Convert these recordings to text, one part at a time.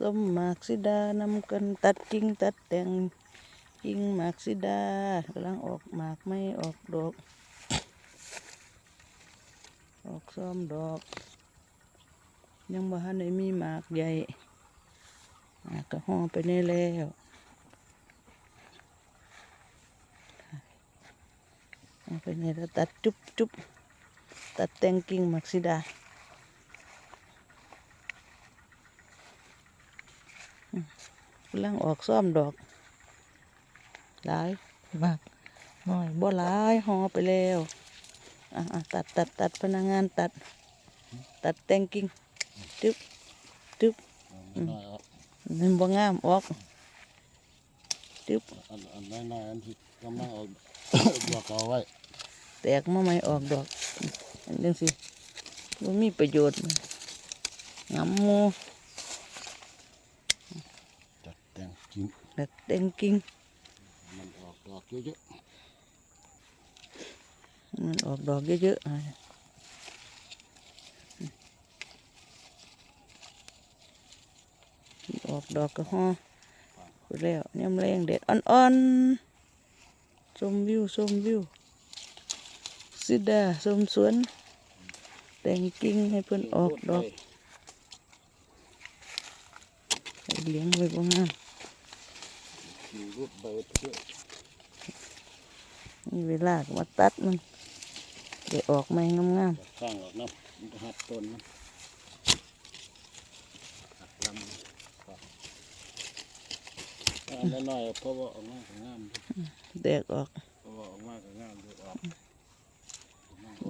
สมหมากซิดานำกันตัดกิ่งตัดแต่งกิ่งหมากซิดากำลังออกหมากไม่ออกดอก ออกซ้อมดอก ยังบ่ทันได้มีหมากใหญ่หมากก็ห่อไปในแล้วไปในแล้วตัดจุบจุบตัดแต่งกิ่งหมากซิดา กำลังออกซ่อมดอก หลายมากหน่อยบ่หลายห่อไปแล้วอะอะตัดตัดตัดพนักงานตัด ตัดแต่งกิ่งตึ๊บตึ๊บน้อยๆออกนั่นบ่งามออกตึ๊บอันอันน้อยๆอันที่กำลังออกดอกเอาไว้แตกมาไม่ออกดอกอันจังสิบ่มีประโยชน์งำหมู จัดแต่ง กิ่งตัดแต่งกิ่งมันออกดอกเยอะมันออกดอกเยอะๆอะออกดอกก็ห่อไปแล้วยำแรงเด็ดอ่อนๆชมวิวชมวิวสิดาชมสวนแต่งกิ่งให้เพิ่นๆออกดอกให้เลี้ยงไว้บ่งาม กิ่งรูดใบเพื่อมีเวลาก็มาตัดมันเดี๋ยวออกไม่งามข้างออกน้ำมันก็หัดต้นมันหัดลำครับอันน้อยๆเพราะว่าออกมาก็งามอยู่ๆแตกออก เพราะว่าออกมาก็งามอยู่ออก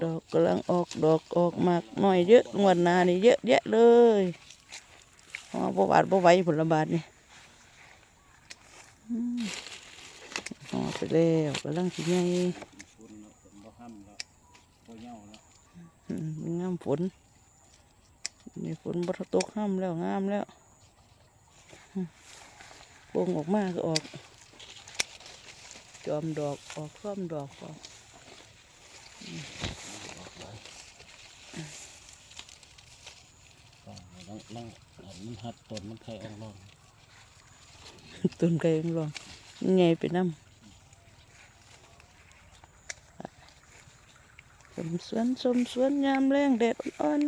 ดอกกำลังออกดอกออกมากหน่อยเยอะงวดหนานี่เยอะแยะเลยหอบ่บาดบ่ไหวผลบาทนี่อืมหอไป แล้วกำลังสิใหญ่ฝุ่นแล้วฝนบ่ห้ำแล้วบ่เหย้าแล้วอืมงามฝนนี่ฝนบ่ตกห้ามแล้วงามแล้วอืมโป่งออกมาก็ออก จอมดอกออกซ้อมดอกออกออกหลายก็ลังลังอันมันหัดต้นมันไทยออกร่องต้นไก่ยังรองใหญ่ไปน้ำ สมสวนสมสวนยามแรงแดดอ่อน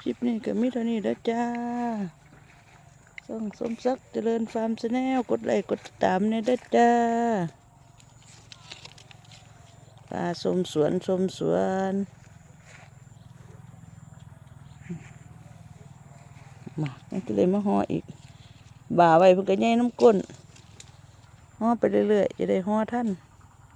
คลิปนี้ก็มีเท่านี้แล้วจ้าส่งสมศักดิ์เจริญฟาร์มชาแนลกดไลค์กดติดตามเนี่ยเด้จ้าปลาสมสวนสมสวนมานี่ก็เลยมาห่ออีก บ่าไว้เพิ่นก็ใหญ่น้ำก้นห่อไปเรื่อยๆจะได้ห่อท่าน